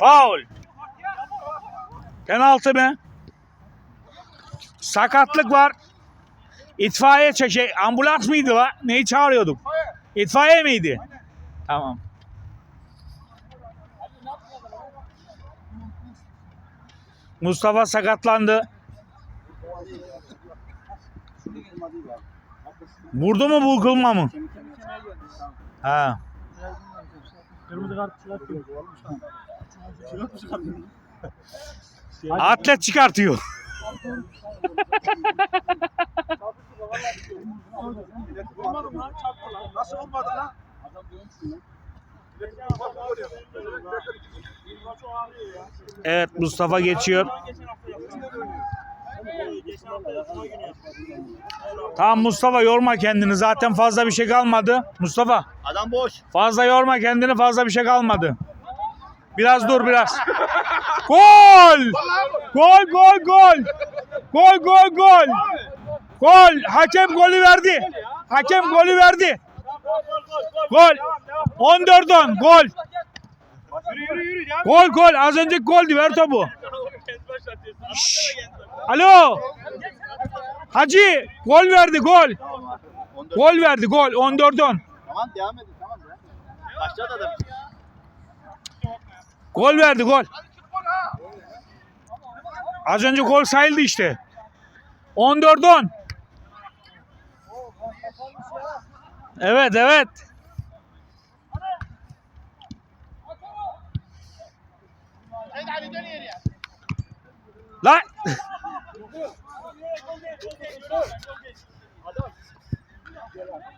Faul. Penaltı mı? Sakatlık var. İtfaiye çeke ambulans mıydı la? Neyi çağırıyorduk? İtfaiye miydi? Tamam. Mustafa sakatlandı. Vurdu mu bu kılma mı? Ha. Kırmızı kart Atlet çıkartıyor. Olmadı lan çarptı lan. Nasıl olmadı lan? Evet Mustafa geçiyor. Tamam Mustafa yorma kendini. Zaten fazla bir şey kalmadı. Mustafa Adam boş. fazla yorma kendini. Fazla bir şey kalmadı. Biraz dur biraz. Gol! Gol gol gol. Gol gol gol. Gol. Hakem golü verdi. Hakem golü verdi. Gol. 14-10 gol. Yürü yürü yürü. Ya. Gol gol. Az önceki goldü. Ver topu. Şşş. Alo. Hacı gol verdi gol. 14. Gol verdi gol 14-10. Tamam devam edin tamam. Başladı adam. Gol verdi gol. Az önce gol sayıldı işte. 14-10. Evet evet. Lan.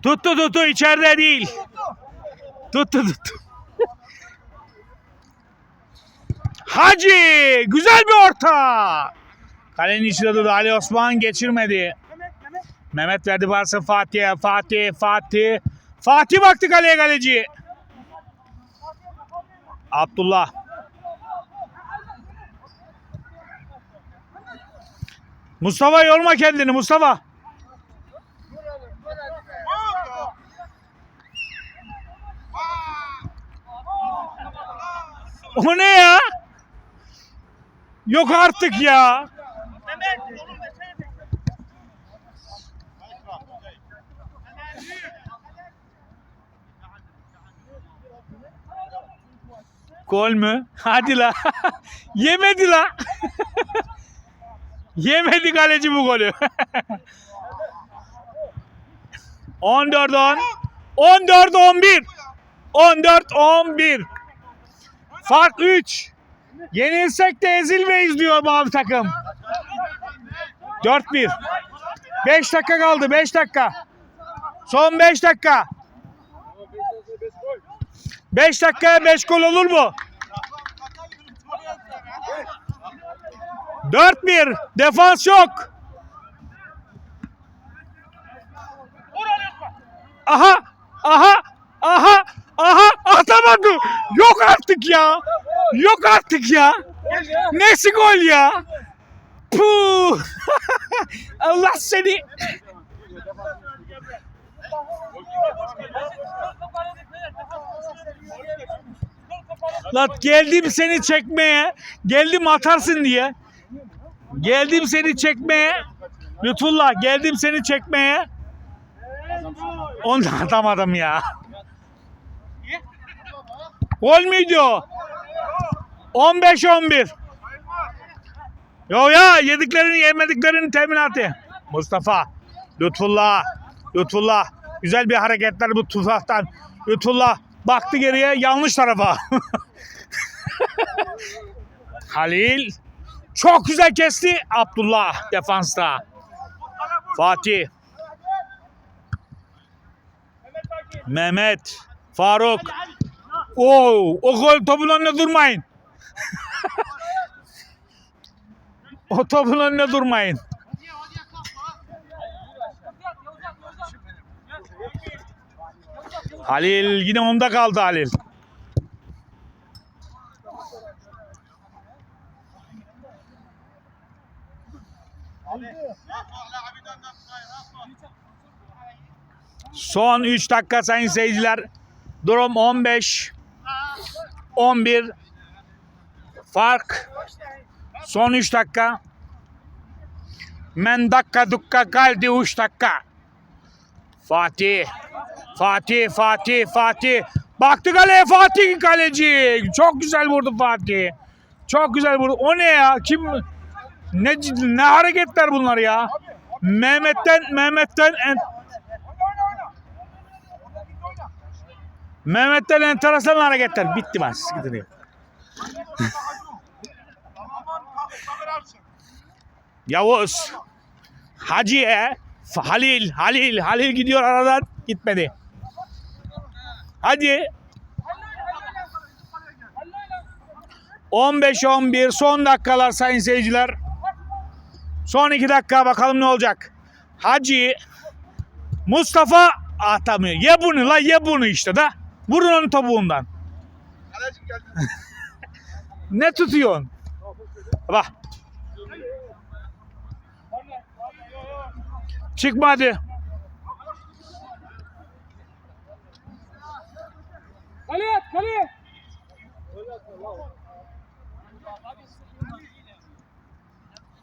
Tuttu tuttu içeride değil. Tuttu tuttu. Hacı güzel bir orta. Kalenin içinde durdu Ali Osman geçirmedi. Mehmet verdi varsa Fatih'e. Fatih, Fatih. Fatih baktı kaleye kaleci. Abdullah. Mustafa yorma kendini Mustafa. O ne ya? Yok artık ya. Gol mü? Hadi la. Yemedi la. Yemedi kaleci bu golü. 14 10. 14 11. 14 11. Fark 3. Yenilsek de ezilmeyiz diyor mavi takım. 4-1. 5 dakika kaldı 5 dakika. Son 5 dakika. 5 dakikaya 5 gol olur mu? 4-1. Defans yok. Aha! Aha! Aha! Aha! Atamadı. Yok artık ya. Yok artık ya. Nesi gol ya? Puh! Allah seni. Lan geldim seni çekmeye. Geldim atarsın diye. Geldim seni çekmeye. Lütfullah geldim seni çekmeye. Onu atamadım ya. Gol müydü o? 15-11. Yo ya yediklerini yemediklerini teminatı. Mustafa. Lütfullah. Lütfullah. Güzel bir hareketler bu tuzaktan. Lütfullah baktı geriye yanlış tarafa. Halil. Çok güzel kesti. Abdullah defansta. Fatih. Mehmet. Faruk. Oo, o gol topun önüne durmayın. O topun önüne durmayın. Halil yine onda kaldı Halil. Son 3 dakika sayın seyirciler. Durum 15 11 Fark. Son 3 dakika. Men dakika dukka kaldi 3 dakika. Fatih. Fatih, Fatih, Fatih. Baktı kaleye Fatih kaleci. Çok güzel vurdu Fatih. Çok güzel vurdu. O ne ya? Kim ne ne hareketler bunlar ya? Mehmet'ten Mehmet'ten en, Mehmet'ten enteresan hareketler. Bitti. Sıkıntı yok. Yavuz. Hacı'ye. Halil. Halil. Halil gidiyor aradan. Gitmedi. Hadi. 15-11 son dakikalar sayın seyirciler. Son iki dakika bakalım ne olacak. Hacı Mustafa atamıyor. Ye bunu la ye bunu işte da. Vurun onun topuğundan. Ne tutuyorsun? Bak. Çıkma hadi. Kaleye at kaleye.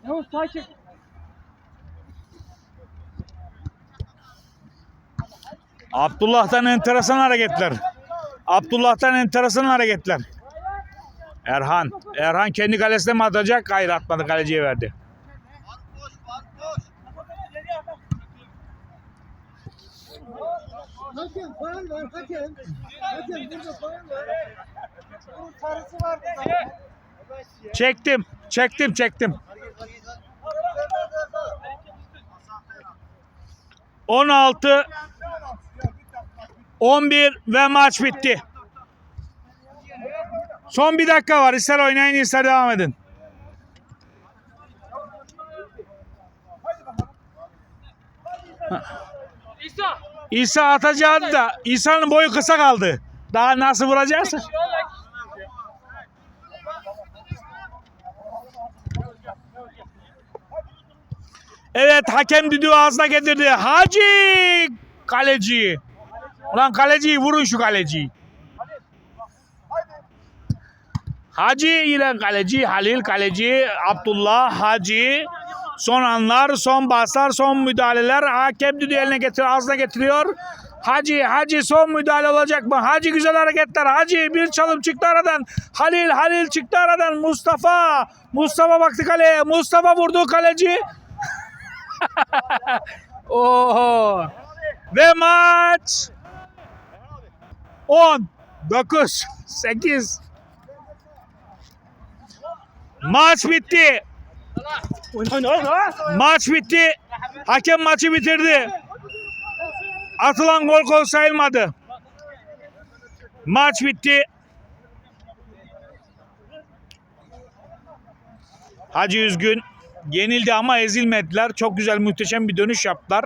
Yavuz takip. Abdullah'tan enteresan hareketler. Abdullah'tan enteresan hareketler. Erhan. Erhan kendi kalesine mi atacak? Hayır atmadı kaleciye verdi. Hakem falan var hakem. Hakem burada falan var. Bunun sarısı vardı zaten. Çektim. Çektim çektim. 16 11 ve maç bitti. Son bir dakika var. İster oynayın ister devam edin. İsa. İsa atacaktı da İsa'nın boyu kısa kaldı. Daha nasıl vuracaksın? Evet hakem düdüğü ağzına getirdi. Hacı kaleci. Ulan kaleciyi vurun şu kaleciyi. Hacı ile kaleci, Halil kaleci, Abdullah, Hacı. Son anlar, son baslar, son müdahaleler. Hakem düdüğü eline getiriyor, ağzına getiriyor. Hacı, Hacı son müdahale olacak mı? Hacı güzel hareketler. Hacı bir çalım çıktı aradan. Halil, Halil çıktı aradan. Mustafa, Mustafa baktı kaleye. Mustafa vurdu kaleci. Oho. Ve maç 10 9 8 Maç bitti. Maç bitti. Hakem maçı bitirdi. Atılan gol gol sayılmadı. Maç bitti. Hacı Üzgün yenildi ama ezilmediler. Çok güzel muhteşem bir dönüş yaptılar.